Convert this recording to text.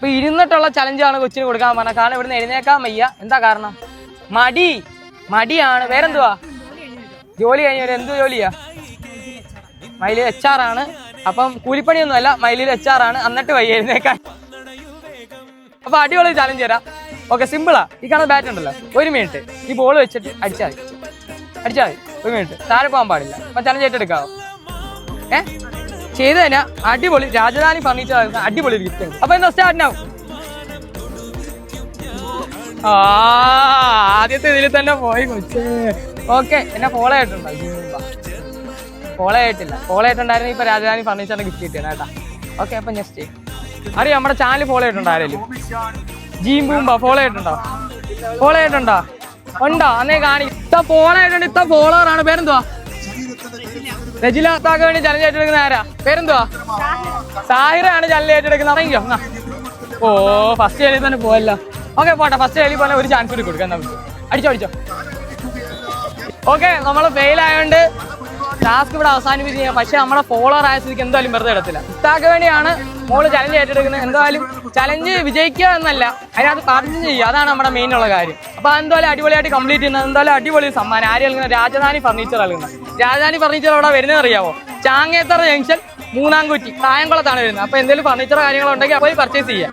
അപ്പൊ ഇരുന്നിട്ടുള്ള ചലഞ്ചാണ് കൊച്ചിന് കൊടുക്കാൻ പറഞ്ഞത്. കാരണം ഇവിടുന്ന് എഴുന്നേക്കാൻ വയ്യ. എന്താ കാരണം? മടി. മടിയാണ്. വേറെന്തുവാ? ജോലി കഴിഞ്ഞവര് എന്ത് ജോലിയാ? മൈലിൽ എച്ച് ആർ ആണ്. അപ്പം കൂലിപ്പണിയൊന്നും അല്ല. മൈലിൽ എച്ച് ആർ ആണ്. എന്നിട്ട് വയ്യ എഴുന്നേക്കാൻ. അപ്പൊ അടിപൊളി ചലഞ്ച് തരാം. ഓക്കെ സിമ്പിളാ ഈ കാണുന്ന ബാറ്റ് ഉണ്ടല്ലോ. ഒരു മിനിറ്റ് ഈ ബോൾ വെച്ചിട്ട് അടിച്ചാൽ മതി. അടിച്ചാൽ മതി. ഒരു മിനിറ്റ് താഴെ പോകാൻ പാടില്ല. അപ്പൊ ചലഞ്ച് ഏറ്റെടുക്കാവോ? ഏ? ചെയ്ത് തന്നെ അടിപൊളി. രാജധാനി ഫർണിച്ചർ അടിപൊളി ഗിഫ്റ്റ് അപ്പൊ എന്താ സ്റ്റാർട്ട് ആവും ആ ആദ്യത്തെ ഇതിൽ തന്നെ പോയി കൊച്ചേ. ഓക്കെ എന്നെ ഫോളോ ആയിട്ടുണ്ടോ ഫോളോ ആയിട്ടില്ല ഫോളോ ആയിട്ടുണ്ടായിരുന്നു ഇപ്പൊ രാജധാനി ഫർണിച്ചറിന് ഗിഫ്റ്റ് കിട്ടിയത് കേട്ടാ. ഓക്കെ അപ്പൊ നെക്സ്റ്റ് അറിയാം നമ്മുടെ ചാനൽ ഫോളോ ആയിട്ടുണ്ടോ ആരെങ്കിലും ജീം ഫോളോ ആയിട്ടുണ്ടോ ഫോളോ ആയിട്ടുണ്ടോ ഉണ്ടോ? അന്നേ കാണി. ഇത്ത ഫോളോ ആയിട്ടുണ്ട് ഇത്ത ഫോളോവർ ആണ്. പേരെന്തുവാ? രജില താക്ക് വേണ്ടി ചലഞ്ച് ഏറ്റെടുക്കുന്ന ആരാ? പേരെന്തുവാ? സാഹിറാണ് ചലഞ്ച് ഏറ്റെടുക്കുന്നത്. അറിയോ ഓ ഫസ്റ്റ് കളി തന്നെ പോയല്ലോ ഓക്കെ പോട്ടെ. ഫസ്റ്റ് കളി പോലെ ഒരു ചാൻസ് കൂടി കൊടുക്കാം നമുക്ക്. അടിച്ചോ അടിച്ചോ. ഓക്കെ നമ്മൾ ഫെയിൽ ആയതുകൊണ്ട് ടാസ്ക് ഇവിടെ അവസാനിപ്പിച്ച് കഴിഞ്ഞാൽ പക്ഷെ നമ്മളെ ഫോളോർ ആയ സ്ഥിതിക്ക് എന്തായാലും വെറുതെ ഇടത്തില്ല. ഇത്താക്ക് വേണ്ടിയാണ് മോൾ ചലഞ്ച് ഏറ്റെടുക്കുന്നത്. എന്തായാലും ചലഞ്ച് വിജയിക്കുക എന്നല്ല അതിനകത്ത് പാർട്ടിസിപ്പേറ്റ് ചെയ്യുക. അതാണ് നമ്മുടെ മെയിൻ ഉള്ള കാര്യം. അപ്പൊ എന്തായാലും അടിപൊളിയായിട്ട് കംപ്ലീറ്റ് ചെയ്യുന്നത്. എന്തായാലും അടിപൊളി സമ്മാനം ആര് നൽകുന്നത്? രാജധാനി ഫർണിച്ചർ നൽകുന്നത്. രാജധാനി ഫർണിച്ചർ അവിടെ വരുന്നത് അറിയാവോ? ചാങ്ങേത്തറ ജംഗ്ഷൻ മൂന്നാംകുറ്റി കായംകുളത്താണ് വരുന്നത്. അപ്പൊ എന്തെങ്കിലും ഫർണിച്ചർ കാര്യങ്ങളുണ്ടെങ്കിൽ അപ്പോൾ പർച്ചേസ് ചെയ്യാം.